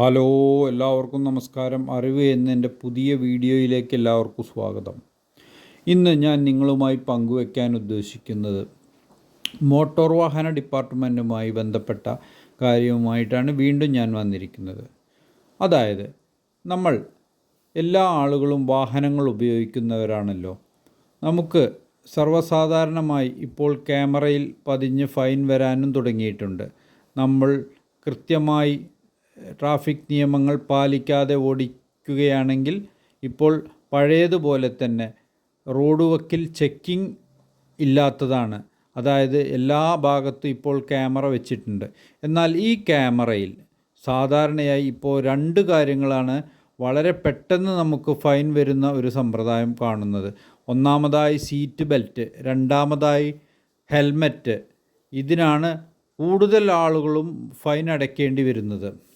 Hello എല്ലാവർക്കും നമസ്കാരം. അറിവ് എന്നെന്റെ പുതിയ വീഡിയോയിലേക്ക് എല്ലാവർക്കും സ്വാഗതം. ഇന്ന് ഞാൻ നിങ്ങളുമായി പങ്കുവയ്ക്കാൻ ഉദ്ദേശിക്കുന്നത് മോട്ടോർ വാഹന ഡിപ്പാർട്ട്മെന്റുമായി ബന്ധപ്പെട്ട കാര്യവുമായിട്ടാണ് വീണ്ടും ഞാൻ വന്നിരിക്കുന്നത്. അതായത് നമ്മൾ എല്ലാ ആളുകളും വാഹനങ്ങൾ ഉപയോഗിക്കുന്നവരാണല്ലോ. നമുക്ക് സർവസാധാരണമായി ഇപ്പോൾ ക്യാമറയിൽ പതിഞ്ഞ് ഫൈൻ വരാനും തുടങ്ങിയിട്ടുണ്ട്. നമ്മൾ കൃത്യമായി ട്രാഫിക് നിയമങ്ങൾ പാലിക്കാതെ ഓടിക്കുകയാണെങ്കിൽ ഇപ്പോൾ പഴയതുപോലെ തന്നെ റോഡ് വക്കിൽ ചെക്കിംഗ് ഇല്ലാത്തതാണ്. അതായത് എല്ലാ ഭാഗത്തും ഇപ്പോൾ ക്യാമറ വെച്ചിട്ടുണ്ട്. എന്നാൽ ഈ ക്യാമറയിൽ സാധാരണയായി ഇപ്പോൾ രണ്ട് കാര്യങ്ങളാണ് വളരെ പെട്ടെന്ന് നമുക്ക് ഫൈൻ വരുന്ന ഒരു സമ്പ്രദായം കാണുന്നത്. ഒന്നാമതായി സീറ്റ് ബെൽറ്റ് രണ്ടാമതായി ഹെൽമറ്റ്. ഇതിനാണ് കൂടുതൽ ആളുകളും ഫൈൻ അടയ്ക്കേണ്ടി വരുന്നത്.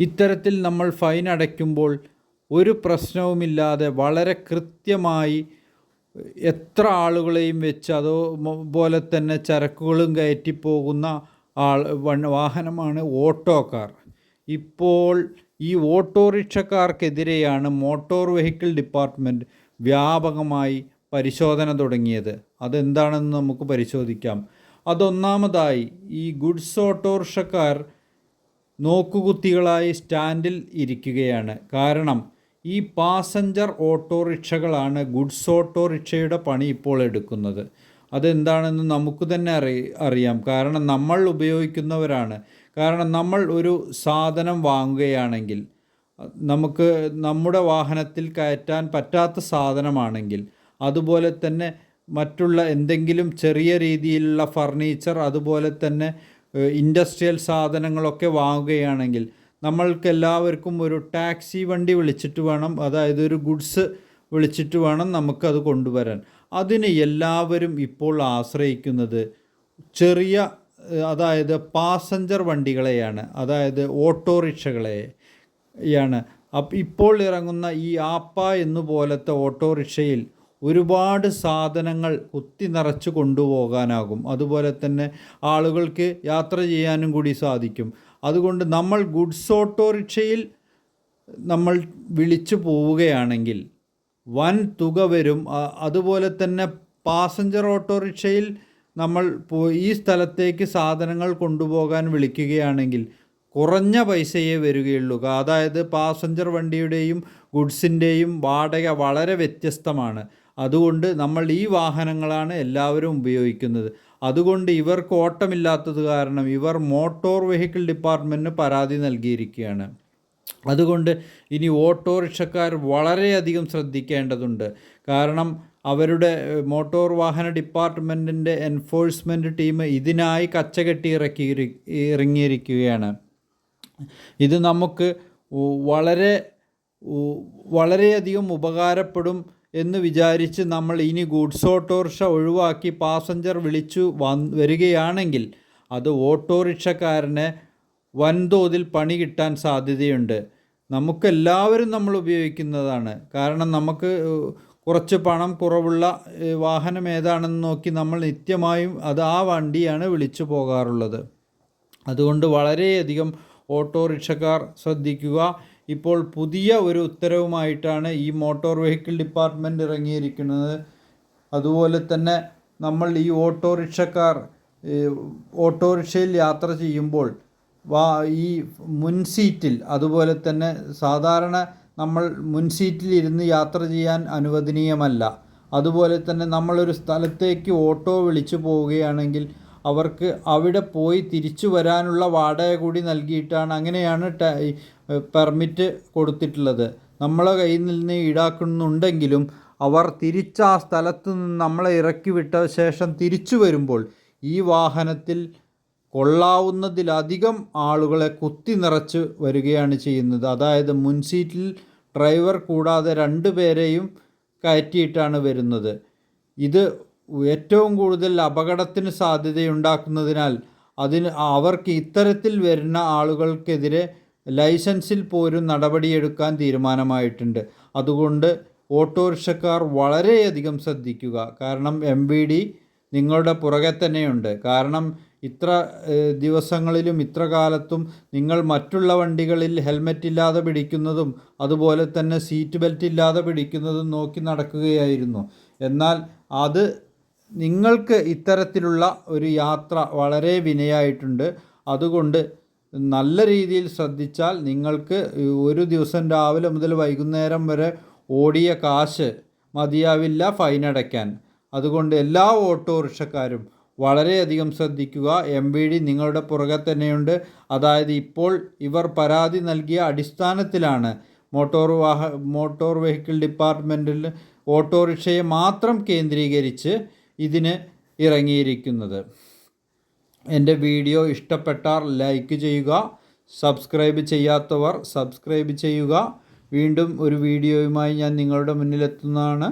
ഇത്തരത്തിൽ നമ്മൾ ഫൈൻ അടയ്ക്കുമ്പോൾ ഒരു പ്രശ്നവുമില്ലാതെ വളരെ കൃത്യമായി എത്ര ആളുകളെയും വെച്ച് അതുപോലെ തന്നെ ചരക്കുകളും കയറ്റിപ്പോകുന്ന ആൾ വാഹനമാണ് ഓട്ടോ കാർ ഇപ്പോൾ ഈ ഓട്ടോറിക്ഷക്കാർക്കെതിരെയാണ് മോട്ടോർ വെഹിക്കിൾ ഡിപ്പാർട്ട്മെന്റ് വ്യാപകമായി പരിശോധന തുടങ്ങിയത്. അതെന്താണെന്ന് നമുക്ക് പരിശോധിക്കാം. അതൊന്നാമതായി ഈ ഗുഡ്സ് ഓട്ടോറിക്ഷക്കാർ നോക്കുകുത്തികളായി സ്റ്റാൻഡിൽ ഇരിക്കുകയാണ്. കാരണം ഈ പാസഞ്ചർ ഓട്ടോറിക്ഷകളാണ് ഗുഡ്സ് ഓട്ടോറിക്ഷയുടെ പണി ഇപ്പോൾ എടുക്കുന്നത്. അതെന്താണെന്ന് നമുക്ക് തന്നെ അറി അറിയാം. കാരണം നമ്മൾ ഉപയോഗിക്കുന്നവരാണ്. കാരണം നമ്മൾ ഒരു സാധനം വാങ്ങുകയാണെങ്കിൽ നമുക്ക് നമ്മുടെ വാഹനത്തിൽ കയറ്റാൻ പറ്റാത്ത സാധനമാണെങ്കിൽ അതുപോലെ തന്നെ മറ്റുള്ള എന്തെങ്കിലും ചെറിയ രീതിയിലുള്ള ഫർണിച്ചർ അതുപോലെ തന്നെ ഇൻഡസ്ട്രിയൽ സാധനങ്ങളൊക്കെ വാങ്ങുകയാണെങ്കിൽ നമ്മൾക്ക് എല്ലാവർക്കും ഒരു ടാക്സി വണ്ടി വിളിച്ചിട്ട് വേണം അതായത് ഒരു ഗുഡ്സ് വിളിച്ചിട്ട് വേണം നമുക്കത് കൊണ്ടുവരാൻ. അതിന് എല്ലാവരും ഇപ്പോൾ ആശ്രയിക്കുന്നത് ചെറിയ അതായത് പാസഞ്ചർ വണ്ടികളെയാണ് അതായത് ഓട്ടോറിക്ഷകളെ അപ്പോൾ അപ്പം ഇപ്പോൾ ഇറങ്ങുന്ന ഈ ആപ്പ എന്നു പോലത്തെ ഓട്ടോറിക്ഷയിൽ ഒരുപാട് സാധനങ്ങൾ കുത്തി നിറച്ച് കൊണ്ടുപോകാനാകും. അതുപോലെ തന്നെ ആളുകൾക്ക് യാത്ര ചെയ്യാനും കൂടി സാധിക്കും. അതുകൊണ്ട് നമ്മൾ ഗുഡ്സ് ഓട്ടോറിക്ഷയിൽ നമ്മൾ വിളിച്ചു പോവുകയാണെങ്കിൽ വൻ തുക വരും. അതുപോലെ തന്നെ പാസഞ്ചർ ഓട്ടോറിക്ഷയിൽ നമ്മൾ ഈ സ്ഥലത്തേക്ക് സാധനങ്ങൾ കൊണ്ടുപോകാൻ വിളിക്കുകയാണെങ്കിൽ കുറഞ്ഞ പൈസയേ വരികയുള്ളൂ. അതായത് പാസഞ്ചർ വണ്ടിയുടെയും ഗുഡ്സിന്റെയും വാടക വളരെ വ്യത്യസ്തമാണ്. അതുകൊണ്ട് നമ്മൾ ഈ വാഹനങ്ങളാണ് എല്ലാവരും ഉപയോഗിക്കുന്നത്. അതുകൊണ്ട് ഇവർക്ക് ഓട്ടമില്ലാത്തത് കാരണം ഇവർ മോട്ടോർ വെഹിക്കിൾ ഡിപ്പാർട്ട്മെന്റിന് പരാതി നൽകിയിരിക്കുകയാണ്. അതുകൊണ്ട് ഇനി ഓട്ടോറിക്ഷക്കാർ വളരെയധികം ശ്രദ്ധിക്കേണ്ടതുണ്ട്. കാരണം അവരുടെ മോട്ടോർ വാഹന ഡിപ്പാർട്ട്മെന്റിന്റെ എൻഫോഴ്സ്മെന്റ് ടീം ഇതിനായി കച്ചകെട്ടി ഇറക്കി ഇറങ്ങിയിരിക്കുകയാണ്. ഇത് നമുക്ക് വളരെ വളരെയധികം ഉപകാരപ്പെടും എന്ന് വിചാരിച്ച് നമ്മൾ ഇനി ഗുഡ്സ് ഓട്ടോറിക്ഷ ഒഴിവാക്കി പാസഞ്ചർ വിളിച്ചു വരികയാണെങ്കിൽ അത് ഓട്ടോറിക്ഷക്കാരന് വൻതോതിൽ പണി കിട്ടാൻ സാധ്യതയുണ്ട്. നമുക്കെല്ലാവരും നമ്മൾ ഉപയോഗിക്കുന്നതാണ്. കാരണം നമുക്ക് കുറച്ച് പണം കുറവുള്ള വാഹനം ഏതാണെന്ന് നോക്കി നമ്മൾ നിത്യമായും അത് ആ വണ്ടിയാണ് വിളിച്ചു പോകാറുള്ളത്. അതുകൊണ്ട് വളരെയധികം ഓട്ടോറിക്ഷക്കാർ ശ്രദ്ധിക്കുക. ഇപ്പോൾ പുതിയ ഒരു ഉത്തരവുമായിട്ടാണ് ഈ മോട്ടോർ വെഹിക്കിൾ ഡിപ്പാർട്ട്മെന്റ് ഇറങ്ങിയിരിക്കുന്നത്. അതുപോലെ തന്നെ നമ്മൾ ഈ ഓട്ടോറിക്ഷക്കാർ ഓട്ടോറിക്ഷയിൽ യാത്ര ചെയ്യുമ്പോൾ വാ ഈ മുൻ സീറ്റിൽ അതുപോലെ തന്നെ സാധാരണ നമ്മൾ മുൻ സീറ്റിൽ ഇരുന്ന് യാത്ര ചെയ്യാൻ അനുവദനീയമല്ല. അതുപോലെ തന്നെ നമ്മളൊരു സ്ഥലത്തേക്ക് ഓട്ടോ വിളിച്ചു പോവുകയാണെങ്കിൽ അവർക്ക് അവിടെ പോയി തിരിച്ചു വരാനുള്ള വാടക കൂടി നൽകിയിട്ടാണ് അങ്ങനെയാണ് പെർമിറ്റ് കൊടുത്തിട്ടുള്ളത്. നമ്മളെ കയ്യിൽ നിന്ന് ഈടാക്കുന്നുണ്ടെങ്കിലും അവർ തിരിച്ച് ആ സ്ഥലത്ത് നിന്ന് നമ്മളെ ഇറക്കി വിട്ട ശേഷം തിരിച്ചു വരുമ്പോൾ ഈ വാഹനത്തിൽ കൊള്ളാവുന്നതിലധികം ആളുകളെ കുത്തി നിറച്ച് വരികയാണ് ചെയ്യുന്നത്. അതായത് മുൻസീറ്റിൽ ഡ്രൈവർ കൂടാതെ രണ്ട് പേരെയും കയറ്റിയിട്ടാണ് വരുന്നത്. ഇത് ഏറ്റവും കൂടുതൽ അപകടത്തിന് സാധ്യതയുണ്ടാക്കുന്നതിനാൽ അതിന് അവർക്ക് ഇത്തരത്തിൽ വരുന്ന ആളുകൾക്കെതിരെ ലൈസൻസിൽ പോലും നടപടിയെടുക്കാൻ തീരുമാനമായിട്ടുണ്ട്. അതുകൊണ്ട് ഓട്ടോറിക്ഷക്കാർ വളരെയധികം ശ്രദ്ധിക്കുക. കാരണം എം വി ഡി നിങ്ങളുടെ പുറകെ തന്നെയുണ്ട്. കാരണം ഇത്ര ദിവസങ്ങളിലും ഇത്ര കാലത്തും നിങ്ങൾ മറ്റുള്ള വണ്ടികളിൽ ഹെൽമെറ്റ് ഇല്ലാതെ പിടിക്കുന്നതും അതുപോലെ തന്നെ സീറ്റ് ബെൽറ്റ് ഇല്ലാതെ പിടിക്കുന്നതും നോക്കി നടക്കുകയായിരുന്നു. എന്നാൽ അത് നിങ്ങൾക്ക് ഇത്തരത്തിലുള്ള ഒരു യാത്ര വളരെ വിനയായിട്ടുണ്ട്. അതുകൊണ്ട് നല്ല രീതിയിൽ ശ്രദ്ധിച്ചാൽ നിങ്ങൾക്ക് ഒരു ദിവസം രാവിലെ മുതൽ വൈകുന്നേരം വരെ ഓടിയ കാശ് മതിയാവില്ല ഫൈൻ അടയ്ക്കാൻ. അതുകൊണ്ട് എല്ലാ ഓട്ടോറിക്ഷക്കാരും വളരെയധികം ശ്രദ്ധിക്കുക. എം വി ഡി നിങ്ങളുടെ പുറകെ തന്നെയുണ്ട്. അതായത് ഇപ്പോൾ ഇവർ പരാതി നൽകിയ അടിസ്ഥാനത്തിലാണ് മോട്ടോർ വാഹ മോട്ടോർ വെഹിക്കിൾ ഡിപ്പാർട്ട്മെന്റിൽ ഓട്ടോറിക്ഷയെ മാത്രം കേന്ദ്രീകരിച്ച് ഇതിന് ഇറങ്ങിയിരിക്കുന്നത്. എന്റെ വീഡിയോ ഇഷ്ടപ്പെട്ടാൽ ലൈക്ക് ചെയ്യുക സബ്സ്ക്രൈബ് ചെയ്യാത്തവർ സബ്സ്ക്രൈബ് ചെയ്യുക. വീണ്ടും ഒരു വീഡിയോയുമായി ഞാൻ നിങ്ങളുടെ മുന്നിലെത്തുന്നതാണ്.